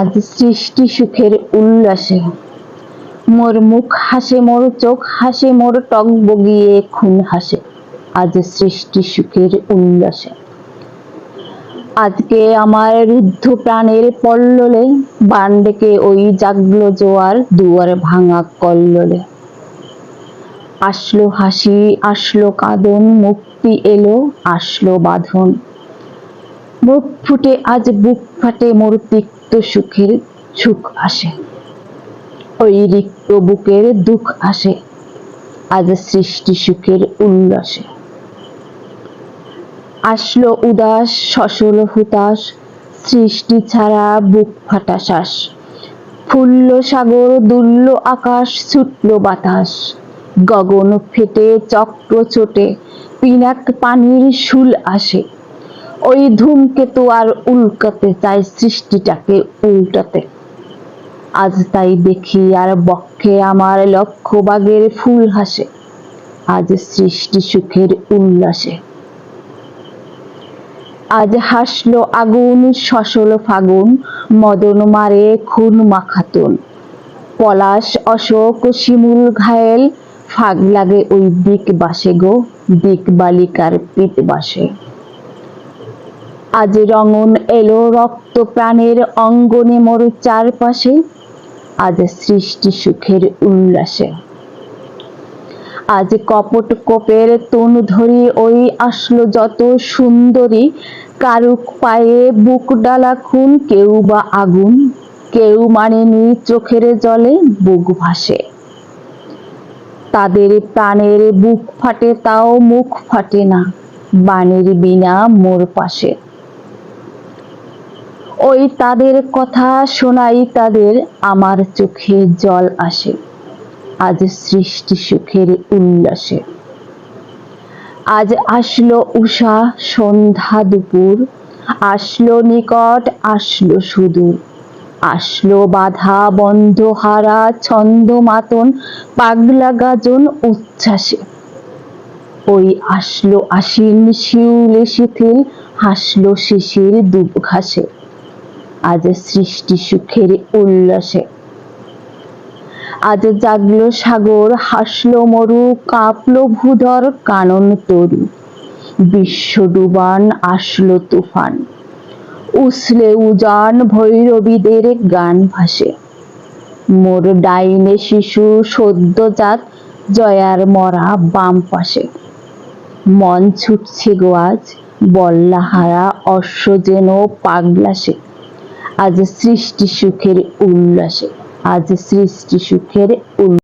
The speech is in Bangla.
আজ সৃষ্টি সুখের উল্লাসে। মোর মুখ হাসে, মোর চোখ হাসে, মোর টক বগিয়ে খুন হাসে। আজ সৃষ্টি সুখের উল্লাসে। আজকে আমার রুদ্ধ প্রাণের পল্ললে বান ডেকে ওই জাগলো জোয়ার দুয়ার ভাঙা কল্লোলে। আসলো হাসি, আসলো কাঁদন, মুক্তি এলো, আসলো বাঁধন। মুখ ফুটে আজ বুক ফাটে মোর তিক্ত সুখের সুখ আসে। ওই রিক্ত বুকের দুঃখ আসে, আজ সৃষ্টি সুখের উল্লাসে। আসলো উদাস সসল হুতাশ, সৃষ্টি ছাড়া বুক ফাটা শ্বাস। ফুল্ল সাগর, দুল্ল আকাশ, ছুটল বাতাস। গগন ফেটে, চক্র চোটে পিনাক পানির শুল আসে। ওই ধূমকেতু আর উল্কাতে চায় সৃষ্টিটাকে উল্টাতে। আজ তাই দেখি আর বক্ষে আমার লক্ষ বাগের ফুল হাসে আজ সৃষ্টি সুখের উল্লাসে। আজ হাসলো আগুন সসল ফাগুন, মদন মারে খুন মাখাতুন। পলাশ, অশোক, শিমুল ঘায়েল, ফাগ লাগে ওই দিক বাসে গো, দিক বালিকার পিত বাসে। আজ রঙন এলো রক্ত প্রাণের অঙ্গনে মোর চারপাশে। আজ সৃষ্টি সুখের উল্লাসে। আজ কপট কোপের তুন ধরি ওই আসলো যত সুন্দরী। কারুক পায়ে বুক ডালা খুন, কেউ বা আগুন, কেউ মানেনি চোখের জলে বুক ভাসে। তাদের প্রাণের বুক ফাটে, তাও মুখ ফাটে না, বাণীর বিনা মোর পাশে। ওই তাদের কথা শোনাই তাদের আমার চোখে জল আসে। আজ সৃষ্টি সুখের উল্লাসে। আজ আসলো উষা সন্ধ্যা দুপুর। আসলো নিকট, আসলো সুদূর। আসলো বাধা বন্ধ হারা ছন্দ মাতন পাগলা গাজন উচ্ছ্বাসে। ওই আসলো আশিন শিউলে শিথিল, হাসলো শিশির দুব ঘাসে আজ সৃষ্টি সুখের উল্লাসে। আজ জাগলো সাগর, হাসলো মরু, কাঁপলো ভূধর, কানন তরু। বিশ্ব ডুবান, আসলো তুফান। উসলে উজান ভৈরবীদের গান ভাসে। মোর ডাইনে শিশু সদ্যজাত জয়ার মরা বাম পাশে। মন ছুটছে গো আজ, বল্লাহারা অশ্ব যেন পাগলাসে। আজ সৃষ্টি সুখের উল্লাসে আজ সৃষ্টি সুখের উল্লাস।